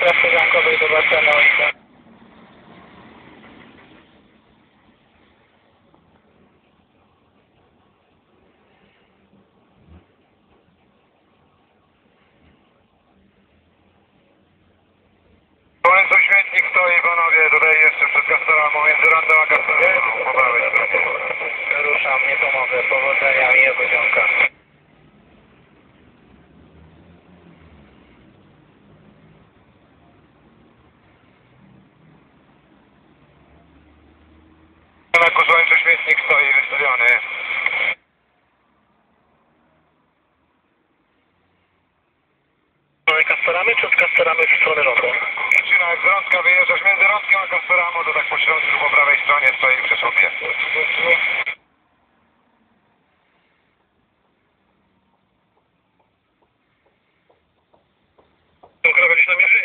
Rąkowej do basenu Łańcuch śmietnik stoi panowie, tutaj jeszcze przed Castellamą, między randem a Castellamą, po prawej stronie. ruszam, nie pomogę. Powodzenia, miłego dzionka. Świetnik stoi wystawiony. No Kastoramy czy od Kastoramy w stronę Rondo? Przyczyna jak z Rądka wyjeżdżasz między Rądkiem a Kastoramą, to tak po środku po prawej stronie stoi przy słupie. Pokrawialiście na mierzy?